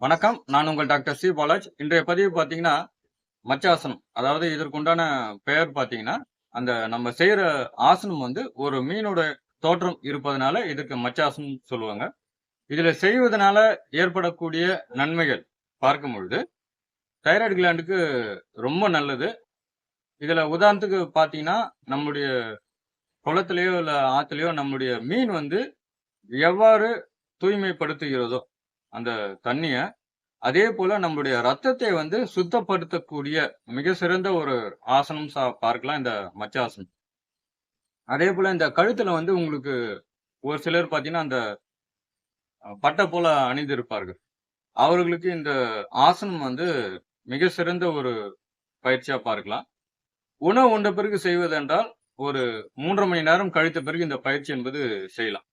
வணக்கம். நான் உங்கள் டாக்டர் சி. பாலாஜ். இன்றைய பதிவு பார்த்தீங்கன்னா மச்சாசனம். அதாவது இதற்குண்டான பெயர் பார்த்தீங்கன்னா அந்த நம்ம செய்கிற ஆசனம் வந்து ஒரு மீனோட தோற்றம் இருப்பதனால இதுக்கு மச்சாசனம் சொல்லுவாங்க. இதில் செய்வதனால ஏற்படக்கூடிய நன்மைகள் பார்க்கும் பொழுது தைராய்டு கிளாண்டுக்கு ரொம்ப நல்லது. இதில் உதாரணத்துக்கு பார்த்தீங்கன்னா நம்முடைய குளத்துலேயோ இல்லை ஆற்றுலையோ நம்முடைய மீன் வந்து எவ்வாறு தூய்மைப்படுத்துகிறதோ அந்த தண்ணிய அதே போல நம்மளுடைய ரத்தத்தை வந்து சுத்தப்படுத்தக்கூடிய மிக சிறந்த ஒரு ஆசனம் சா பார்க்கலாம் இந்த மச்சாசனம். அதே போல இந்த கழுத்துல வந்து உங்களுக்கு ஒரு சிலர் பார்த்தீங்கன்னா அந்த பட்டை போல அணிந்திருப்பார்கள். அவர்களுக்கு இந்த ஆசனம் வந்து மிக சிறந்த ஒரு பயிற்சியா பார்க்கலாம். உணவு உண்ட பிறகு செய்வதென்றால் ஒரு மூன்றரை மணி நேரம் கழித்த பிறகு இந்த பயிற்சி என்பது செய்யலாம்.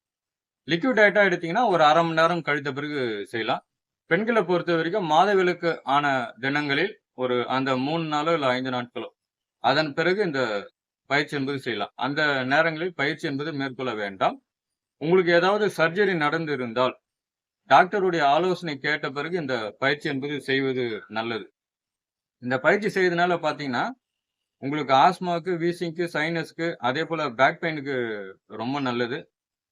லிக்விட் டயட்டா எடுத்தீங்கன்னா ஒரு அரை மணி நேரம் கழித்த பிறகு செய்யலாம். பெண்களை பொறுத்த வரைக்கும் மாதவிலக்கு ஆன தினங்களில் ஒரு அந்த மூணு நாளோ இல்லை ஐந்து நாட்களோ அதன் பிறகு இந்த பயிற்சி என்பது செய்யலாம். அந்த நேரங்களில் பயிற்சி என்பது மேற்கொள்ள வேண்டாம். உங்களுக்கு ஏதாவது சர்ஜரி நடந்து இருந்தால் டாக்டருடைய ஆலோசனை கேட்ட பிறகு இந்த பயிற்சி என்பது செய்வது நல்லது. இந்த பயிற்சி செய்வதனால பார்த்தீங்கன்னா உங்களுக்கு ஆஸ்மாவுக்கு வீசிங்க்கு சைனஸ்க்கு அதே போல் பேக் பெயினுக்கு ரொம்ப நல்லது.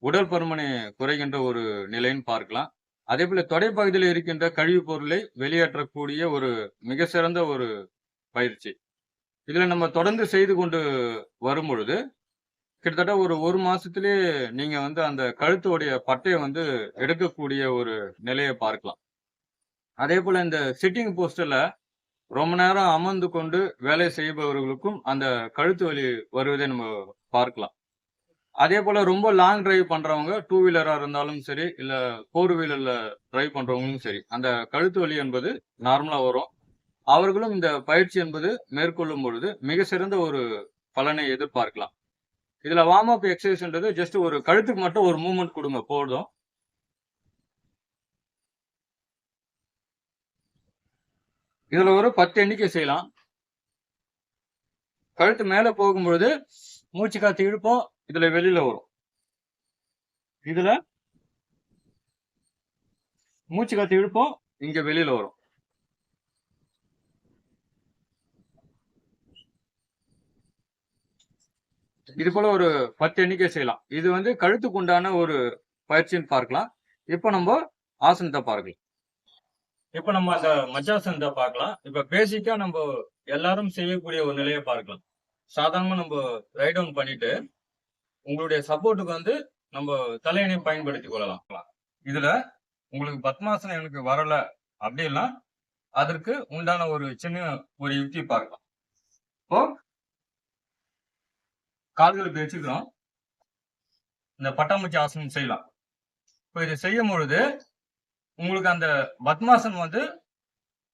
உடல் பருமனை குறைகின்ற ஒரு நிலைன்னு பார்க்கலாம். அதே போல தொடைப்பகுதியில் இருக்கின்ற கழிவுப் பொருளை வெளியேற்றக்கூடிய ஒரு மிக சிறந்த ஒரு பயிற்சி. இதுல நம்ம தொடர்ந்து செய்து கொண்டு வரும் பொழுது கிட்டத்தட்ட ஒரு ஒரு மாசத்திலே நீங்க வந்து அந்த கழுத்துடைய பட்டையை வந்து எடுக்கக்கூடிய ஒரு நிலையை பார்க்கலாம். அதே போல இந்த சிட்டிங் போஸ்டர்ல ரொம்ப நேரம் அமர்ந்து கொண்டு வேலை செய்பவர்களுக்கும் அந்த கழுத்து வலி வருவதை நம்ம பார்க்கலாம். அதே போல ரொம்ப லாங் டிரைவ் பண்றவங்க டூ வீலரா இருந்தாலும் சரி இல்ல ஃபோர் வீலர்ல டிரைவ் பண்றவங்களும் சரி அந்த கழுத்து வலி என்பது நார்மலா வரும். அவர்களும் இந்த பயிற்சி என்பது மேற்கொள்ளும் பொழுது மிக சிறந்த ஒரு பலனை எதிர்பார்க்கலாம். இதுல வார்ம் அப் எக்ஸசைஸ்ன்றது ஜஸ்ட் ஒரு கழுத்துக்கு மட்டும் ஒரு மூவ்மெண்ட் கொடுங்க போதும். இதுல ஒரு பத்து எண்ணிக்கை செய்யலாம். கழுத்து மேல போகும்பொழுது மூச்சு காத்து இழுப்போம். இதுல வெளியில வரும். இதுல மூச்சு காத்து இழுப்போம் இங்க வெளியில வரும். இது போல ஒரு பத்து எண்ணிக்கை செய்யலாம். இது வந்து கழுத்துக்கு உண்டான ஒரு பயிற்சின்னு பார்க்கலாம். இப்போ நம்ம ஆசனத்தை பார்க்கலாம். இப்ப நம்ம அந்த மஜாசனத்தை பார்க்கலாம். இப்ப பேசிக்கா நம்ம எல்லாரும் செய்யக்கூடிய ஒரு நிலையை பார்க்கலாம். சாதாரணமா நம்ம ரைட் டவுன் பண்ணிட்டு உங்களுடைய சப்போர்ட்டுக்கு வந்து நம்ம தலையணை பயன்படுத்தி கொள்ளலாம். இதுல உங்களுக்கு பத்மாசனம் எனக்கு வரல அப்படின்னா அதற்கு உண்டான ஒரு சின்ன ஒரு யுக்தி பார்க்கலாம். இப்போ கால்களுக்கு வச்சுக்கிறோம் இந்த பட்டாம்பூச்சி ஆசனம் செய்யலாம். இப்போ இதை செய்யும் பொழுது உங்களுக்கு அந்த பத்மாசனம் வந்து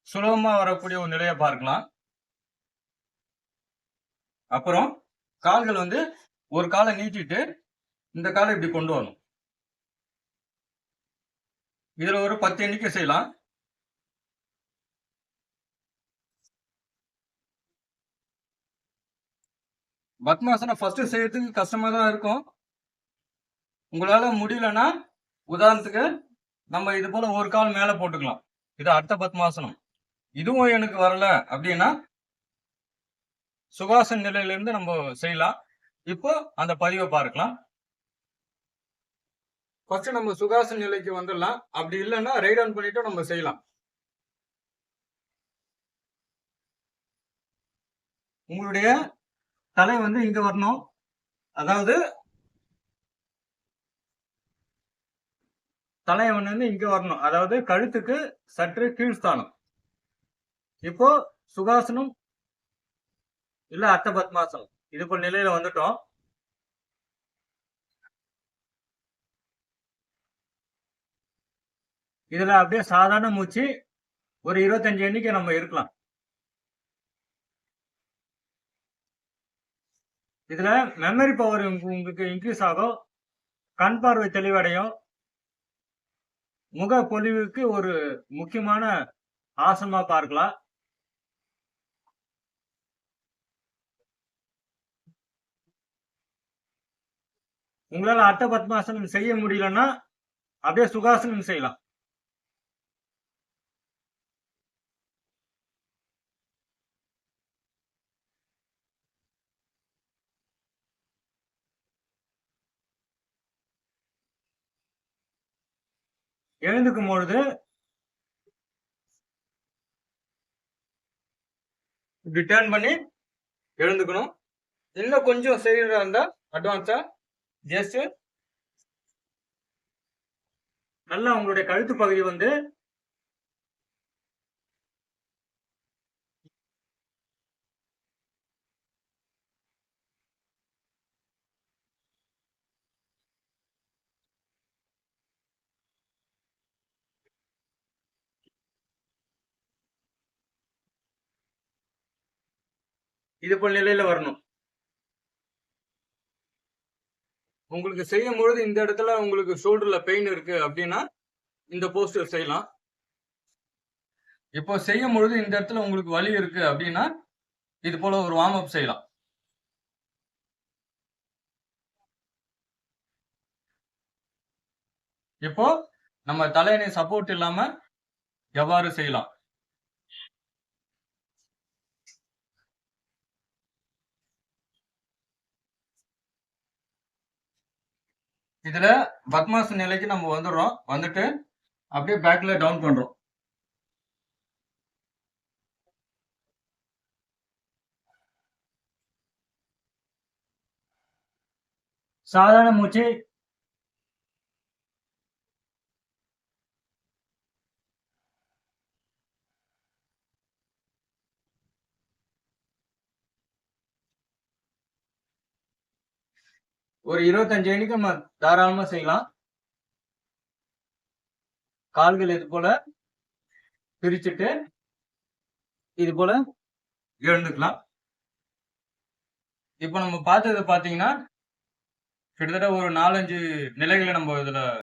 சுலபமா வரக்கூடிய ஒரு நிலையை பார்க்கலாம். அப்புறம் கால்கள் வந்து ஒரு காலை நீட்டிட்டு இந்த காலை இப்படி கொண்டு வரணும். இதில் ஒரு பத்து எண்ணிக்கை செய்யலாம். பத்மாசனம் ஃபர்ஸ்ட் செய்யறதுக்கு கஷ்டமாக தான் இருக்கும். உங்களால் முடியலன்னா உதாரணத்துக்கு நம்ம இது போல ஒரு கால் மேலே போட்டுக்கலாம். இது அடுத்த பத்மாசனம். இதுவும் எனக்கு வரல அப்படின்னா சுகாசன நிலையிலேருந்து நம்ம செய்யலாம். இப்போ அந்த பதிவை பார்க்கலாம். ஃபர்ஸ்ட் நம்ம சுகாசன நிலைக்கு வந்துடலாம். அப்படி இல்லைன்னா ரைட் ஆன் பண்ணிட்டு நம்ம செய்யலாம். உங்களுடைய தலை வந்து இங்க வரணும். அதாவது தலைவன் வந்து இங்க வரணும். அதாவது கழுத்துக்கு சற்று கீழ்ஸ்தானம் இப்போ சுகாசனம் இல்ல அர்த்த பத்மாசனம் இது இப்போ நிலையில வந்துட்டோம். இதுல அப்படியே சாதாரண மூச்சு ஒரு இருபத்தஞ்சு எண்ணிக்கை நம்ம இருக்கலாம். இதுல மெமரி பவர் உங்களுக்கு இன்க்ரீஸ் ஆகும். கண் பார்வை தெளிவடையும். முக பொலிவுக்கு ஒரு முக்கியமான ஆசனமா பார்க்கலாம். உங்களால் அட்ட பத்மாசனம் செய்ய முடியலன்னா அப்படியே சுகாசனம் செய்யலாம். எழுந்துக்கும் பொழுது இப்படி பண்ணி எழுந்துக்கணும். இன்னும் கொஞ்சம் செய்யறதா இருந்தா அட்வான்ஸா ஜஸ்ட் நல்லா உங்களுடைய கழுத்து பகுதி வந்து இது போல் நிலையில வரணும். உங்களுக்கு செய்யும் பொழுது இந்த இடத்துல உங்களுக்கு ஷோல்டர்ல பெயின் இருக்கு அப்படின்னா இந்த போஸ்டர் செய்யலாம். இப்போ செய்யும் பொழுது இந்த இடத்துல உங்களுக்கு வலி இருக்கு அப்படின்னா இது போல ஒரு வார்ம் அப் செய்யலாம். இப்போ நம்ம தலையணை சப்போர்ட் இல்லாம எவ்வாறு செய்யலாம்? இதுல பத்மாச நிலைக்கு நம்ம வந்துடுறோம். வந்துட்டு அப்படியே பேக்ல டவுன் பண்றோம். சாதாரண மூச்சு ஒரு இருபத்தஞ்சு எண்ணிக்கை நம்ம தாராளமா செய்யலாம். கால்கள் இது போல பிரிச்சுட்டு இது போல எழுந்துக்கலாம். இப்போ நம்ம பார்த்தது பாத்தீங்கன்னா கிட்டத்தட்ட ஒரு நாலஞ்சு நிலைகளை நம்ம இதுல